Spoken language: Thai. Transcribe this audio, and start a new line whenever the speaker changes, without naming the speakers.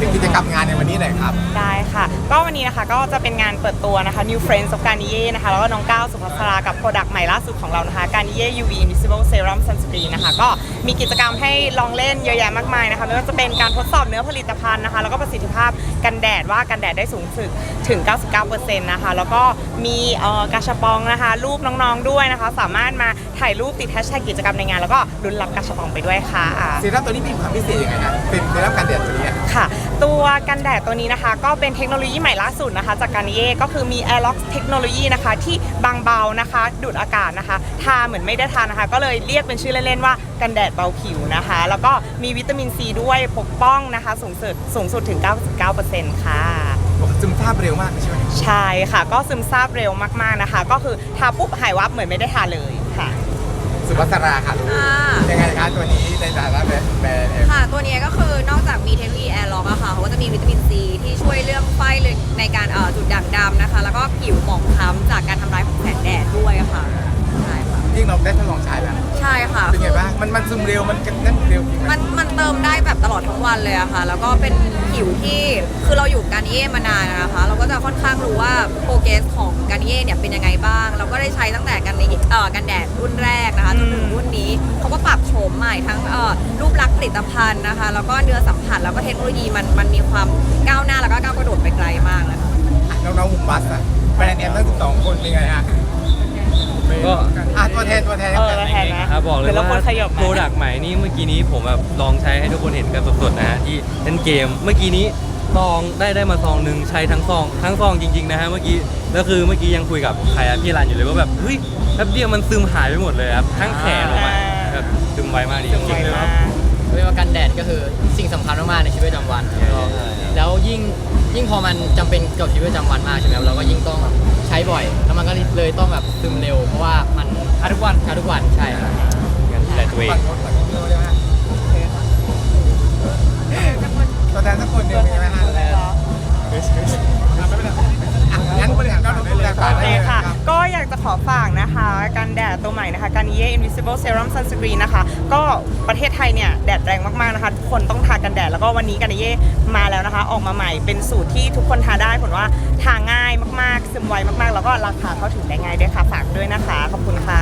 ถึงกิจกรรมงานในวันนี้หน่อยครับ
ได้ค่ะ ก็วันนี้นะคะก็จะเป็นงานเปิดตัวนะคะ New Friends of Garnier นะคะ แล้วก็น้องก้าวสุภัสรากับโปรดักต์ใหม่ล่าสุดของเรานะคะ Garnier UV Invisible Serum Sunscreen นะคะ ก็มีกิจกรรมให้ลองเล่นเยอะแยะมากมายนะคะ ไม่ว่าจะเป็นการทดสอบเนื้อผลิตภัณฑ์นะคะ แล้วก็ประสิทธิภาพกันแดดว่ากันแดดได้สูงสุดถึง 99%นะคะ แล้วก็มีเอ่อกาชาปองนะคะ รูปน้องๆด้วยนะคะ สามารถมาถ่ายรูปติดแฮชแท็กกิจกรรมในงาน แล้วก็ลุ้นรับกาชาปองไปด้วยค่ะ
เซรั่มตัวนี้มีความพิเศษยังไงฮะเป็นเซรั่มกันแดดตัวนี้อะ
ค่ะ ตัวกันแดดตัวนี้นะคะ ก็เป็นเทคโนโลยีใหม่ล่าสุดนะคะ จากการนิเย่ก็คือมี Air Lock เทคโนโลยีนะคะ ที่บางเบานะคะ ดูดอากาศนะคะ ทาเหมือนไม่ได้ทานะคะ ก็เลยเรียกเป็นชื่อเล่นๆว่ากันแดดเบาผิวนะคะ แล้วก็มีวิตามินซีด้วยปกป้องนะคะ สูงสุดสูงสุดถึง 99%ค่ะ
บอกซึมซาบเร็วมากใช่ไหม
ใช่ค่ะ ก็ซึมซาบเร็วมากๆนะคะ ก็คือทาปุ๊บหายวับเหมือนไม่ได้ทาเลยค่ะ
สุภัสราค่ะรู้
ค่ะ
ยังไงคะตัวนี้ในฐานะแบรนด์แบรนด์เอ็ม
ค่ะ ตัวนี้ก็คือนอกจากมีเทคโนโล ในการเอ่อจุดด่างดำนะคะ แล้วก็ผิวหมองคล้ำจากการทำลายของแสงแดดด้วยอะค่ะใช่ค่ะ
ยิ่งเราได้ทดลองใช้แล้ว
ใช่ค่ะ
เป็นไงบ้างมันมันซึมเร็วมันกันนั่นเร็วจริงไหม
มันมันเติมได้แบบตลอดทั้งวันเลยอะค่ะ แล้วก็เป็นผิวที่คือเราอยู่การนิเย่มานานอะนะคะ เราก็จะค่อนข้างรู้ว่าโปรเกรสของการนิเย่เนี่ยเป็นยังไงบ้าง เราก็ได้ใช้ตั้งแต่กันในเอ่อกันแดดรุ่นแรกนะคะ มใหม่ทั้งเอ่อรูปลักษณ์ผลิตภัณฑ์นะคะ แล้วก็เนื้อสัมผัสแล้วก็เทคโนโลยีมันมันมีความก้าวหน้าแล้วก็ก้าวกระโดดไปไกลมากเลยค่ะ
น้องๆหุมบัสอะแบรนด์เอ็มทั้งสิบสองคนเป็นไงฮะ
ก็
อะตัวแทนตัวแทน
เออตัวแทนนะ
ครับบอกเลย
ดี๋วร
ว่า
บกวนขยับมา
โปรดักต์ใหม่นี่เมื่อกี้นี้ผมแบบลองใช้ให้ทุกคนเห็นกันสดๆนะฮะที่เล่นเกม เมื่อกี้นี้ซองได้ได้มาซองหนึ่งใช้ทั้งซอง ทั้งซองจริงๆนะฮะเมื่อกี้แล้วคือเมื่อกี้ยังคุยกับใครอะพี่รันอยู่เลยว่าแบบเฮ้ยแป๊บเดียวมันซึมหายไปหมดเลยครับทั้งแขนออกมาแบบซึ มไวมากจ
ซึม
ริ
ไว
งๆเลยค
มา
รับ
ก
เรียกว่ากันแดดก็คือสิ่งสำคัญมากๆในชีวิตประจำวันก็แล้วยิ่งยิ่งพอมันจำเป็นกับชีวิตประจำวันมากใช่ไหมครับเราก็ยิ่งต้องใช้บ่อย แล้วมันก็เลยต้องแบบซึมเร็ว เพราะว่ามันทาทุกวันทาทุกวันใช่ครับ
งั้นดูแลตัวเอง
ฝั่งโน้นฝั่งนี้ไก็อยา
กจะขอฝากนะคะกันแดดตัวใหม่นะคะกันเย่ Invisible Serum Sunscreen นะคะ ก็ประเทศไทยเนี่ย แดดแรงมาก ๆ นะคะ ทุกคนต้องทากันแดด แล้วก็วันนี้กันเย่มาแล้วนะคะ ออกมาใหม่เป็นสูตรที่ทุกคนทาได้ผลว่าทาง่ายมาก ๆ ซึมไวมาก ๆ แล้วก็ราคาเข้าถึงได้ง่ายด้วยค่ะ ฝากด้วยนะคะ ขอบคุณค่ะ